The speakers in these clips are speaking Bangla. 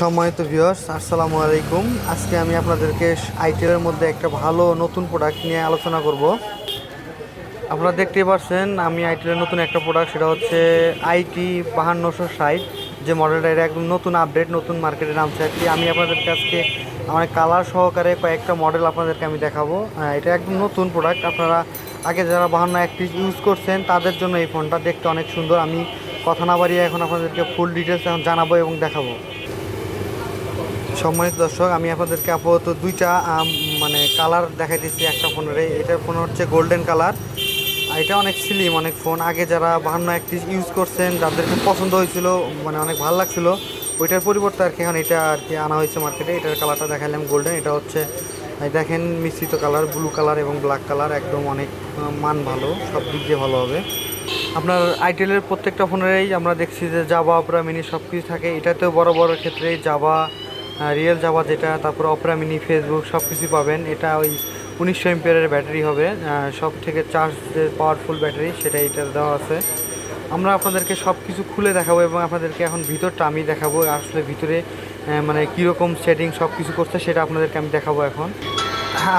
সম্মানিত ভিউয়ার্স আসসালামু আলাইকুম। আজকে আমি আপনাদেরকে আইটেলের মধ্যে একটা ভালো নতুন প্রোডাক্ট নিয়ে আলোচনা করব। আপনারা দেখতেই পাচ্ছেন আমি আইটেলের নতুন একটা প্রোডাক্ট সেটা হচ্ছে আইটি বাহান্নশো ষাট। যে মডেলটা এটা একদম নতুন আপডেট নতুন মার্কেটে নামছে আর আমি আপনাদেরকে আজকে আমার কালার সহকারে কয়েকটা মডেল আপনাদেরকে আমি দেখাবো। এটা একদম নতুন প্রোডাক্ট আপনারা আগে যারা বাহান্ন একটি ইউজ করছেন, তাদের জন্য এই ফোনটা দেখতে অনেক সুন্দর। আমি কথা না বাড়িয়ে এখন আপনাদেরকে ফুল ডিটেলস এখন জানাব এবং দেখাবো। সম্মানিত দর্শক, আমি আপনাদেরকে আপাতত দুইটা মানে কালার দেখাইতেছি একটা ফোনের এটার ফোন হচ্ছে গোল্ডেন কালার এটা অনেক স্লিম অনেক ফোন আগে যারা বাহান্ন একটি ইউজ করছেন, যাদেরকে পছন্দ হয়েছিল মানে অনেক ভালো লাগছিল, ওইটার পরিবর্তে আর কি এখন এটা আর কি আনা হয়েছে মার্কেটে এটার কালারটা দেখালাম গোল্ডেন এটা হচ্ছে দেখেন মিশ্রিত কালার ব্লু কালার এবং ব্ল্যাক কালার একদম অনেক মান ভালো, সব দিক দিয়ে ভালো হবে। আপনার আইটেলের প্রত্যেকটা ফোনেরই আমরা দেখছি যে জাভা অপরা মিনি সব কিছু থাকে। এটাতেও বড় বড় ক্ষেত্রে জাভা রিয়েল জাভা যেটা, তারপর অপরা মিনি ফেসবুক সব কিছু পাবেন। এটা ওই উনিশশো এমপিয়ারের ব্যাটারি হবে। সব থেকে চার্জ যে পাওয়ারফুল ব্যাটারি সেটা এটা দেওয়া আছে। আমরা আপনাদেরকে সব কিছু খুলে দেখাবো এবং আপনাদেরকে এখন ভিতরটা আমি দেখাবো, আসলে ভিতরে মানে কীরকম সেটিং সব কিছু করছে সেটা আপনাদেরকে আমি দেখাবো এখন।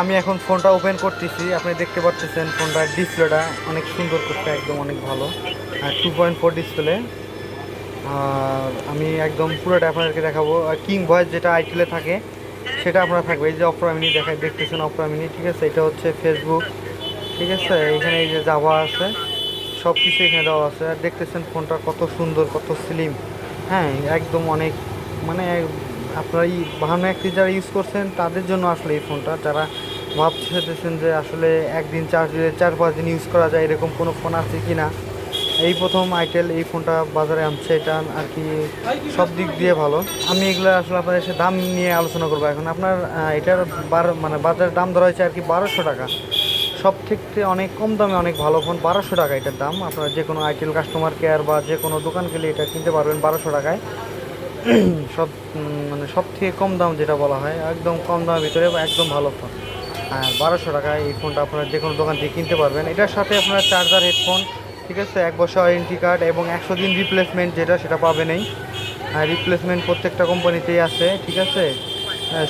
আমি এখন ফোনটা ওপেন করতেছি। আপনি দেখতে পাচ্ছেন ফোনটার ডিসপ্লেটা অনেক সুন্দর করতে একদম অনেক ভালো। আর টু পয়েন্ট ফোর ডিসপ্লে আমি একদম পুরোটা আপনাদেরকে দেখাবো। কিং ভয়েস যেটা আইটেলে থাকে, সেটা আপনারা থাকবে। এই যে অপরা মিনি দেখা দেখতেছেন অপরা মিনি ঠিক আছে? এটা হচ্ছে ফেসবুক ঠিক আছে? এখানে এই যে জাভা আছে সব কিছু এখানে দেওয়া আছে। আর দেখতেছেন ফোনটা কত সুন্দর, কত স্লিম হ্যাঁ একদম অনেক মানে আপনারা এই বাহান্ন একটি যারা ইউজ করছেন, তাদের জন্য আসলে এই ফোনটা। যারা ভাবতেছেন যে আসলে একদিন চার্জ চার পাঁচ দিন ইউজ করা যায়, এরকম কোনো ফোন আছে কি না এই প্রথম আইটেল এই ফোনটা বাজারে আনছে, এটা আর কি সব দিক দিয়ে ভালো। আমি এগুলো আসলে আপনাদের সাথে দাম নিয়ে আলোচনা করব এখন। আপনার এটার বার মানে বাজারের দাম ধরা হয়েছে আর কি বারোশো টাকা। সব থেকে অনেক কম দামে অনেক ভালো ফোন, বারোশো টাকা এটার দাম। আপনারা যে কোনো আইটেল কাস্টমার কেয়ার বা যে কোনো দোকান গেলে এটা কিনতে পারবেন বারোশো টাকায়। সব মানে সব থেকে কম দাম যেটা বলা হয়, একদম কম দামের ভিতরে একদম ভালো ফোন। হ্যাঁ বারোশো টাকায় এই ফোনটা আপনারা যে কোনো দোকান থেকে কিনতে পারবেন। এটার সাথে আপনারা চার্জার হেডফোন ঠিক আছে? এক বছর ওয়ারেন্টি কার্ড এবং একশো দিন রিপ্লেসমেন্ট যেটা, সেটা পাবেনই আর রিপ্লেসমেন্ট প্রত্যেকটা কোম্পানিতেই আছে, ঠিক আছে?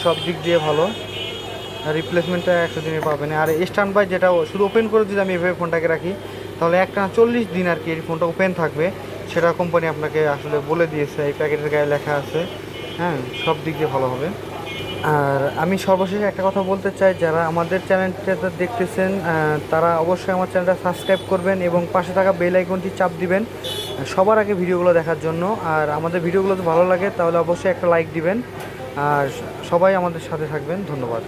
সব দিক দিয়ে ভালো। রিপ্লেসমেন্টটা একশো দিনে পাবেন আর স্ট্যান্ড বাই যেটা শুধু ওপেন করে যদি আমি এভাবে ফোনটাকে রাখি, তাহলে একটা চল্লিশ দিন আর কি এই ফোনটা ওপেন থাকবে। সেটা কোম্পানি আপনাকে আসলে বলে দিয়েছে। এই প্যাকেটের গায়ে লেখা আছে। হ্যাঁ সব দিক দিয়ে ভালো হবে। আর আমি সর্বশেষে একটা কথা বলতে চাই, যারা আমাদের চ্যানেলটা দেখতেছেন তারা অবশ্যই আমার চ্যানেলটা সাবস্ক্রাইব করবেন এবং পাশে থাকা বেল আইকনটি চাপ দিবেন সবার আগে ভিডিওগুলো দেখার জন্য। আর আমাদের ভিডিওগুলো ভালো লাগে, তাহলে অবশ্যই একটা লাইক দিবেন। আর সবাই আমাদের সাথে থাকবেন। ধন্যবাদ।